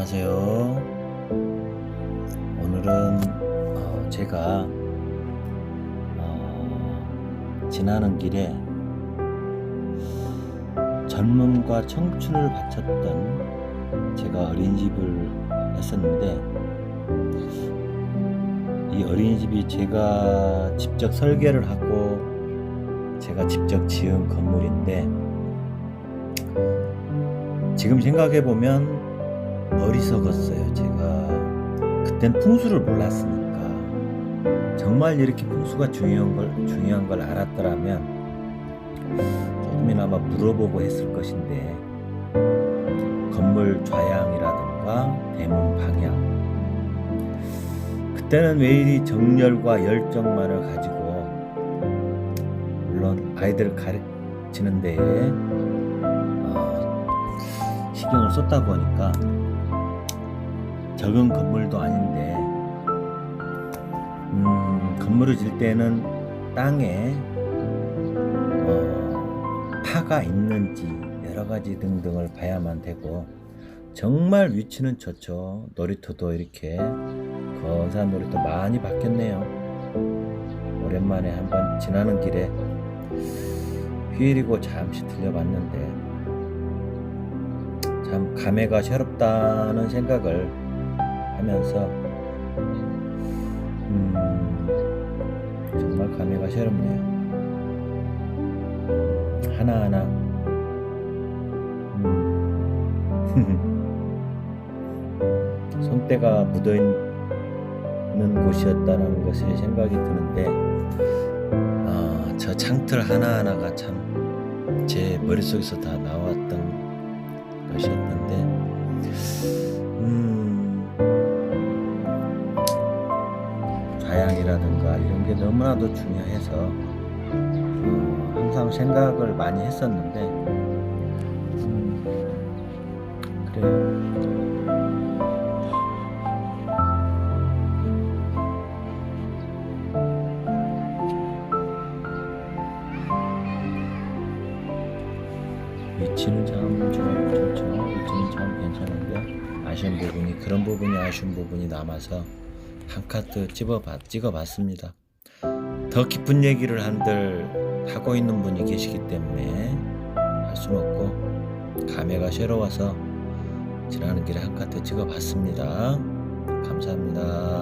안녕하세요. 오늘은 어, 제가 어, 지나는 길에 젊음과 청춘을 바쳤던 제가 어린이집을 했었는데 이 어린이집이 제가 직접 설계를 하고 제가 직접 지은 건물인데 지금 생각해 보면 어리석었어요. 제가 그땐 풍수를 몰랐으니까 정말 이렇게 풍수가 중요한 걸 중요한 걸 알았더라면 조금이나마 물어보고 했을 것인데 건물 좌향이라든가 대문 방향 그때는 왜 이리 정열과 열정만을 가지고 물론 아이들을 가르치는 데에 어, 신경을 썼다 보니까 적은 건물도 아닌데 음, 건물을 질 때는 땅에 어, 파가 있는지 여러 가지 등등을 봐야만 되고 정말 위치는 좋죠. 놀이터도 이렇게 건사한 놀이터 많이 바뀌었네요. 오랜만에 한번 지나는 길에 휴일이고 잠시 들려봤는데 참 감회가 새롭다는 생각을 하면서 음, 정말 감회가 새롭네요. 하나하나 음, 손때가 묻어있는 곳이었다는 것이 생각이 드는데 아, 저 창틀 하나하나가 참 제 머릿속에서 다 나왔던 것이었는데 좌향이라든가 이런 게 너무나도 중요해서 어, 항상 생각을 많이 했었는데 음, 그래요. 위치는 참 좋- 좋죠. 위치는 참 괜찮은데 아쉬운 부분이 그런 부분이 아쉬운 부분이 남아서 한 카트 찍어봤, 찍어봤습니다. 더 깊은 얘기를 한들 하고 있는 분이 계시기 때문에 할 수는 없고 감회가 새로워서 지나는 길에 한 카트 찍어봤습니다. 감사합니다.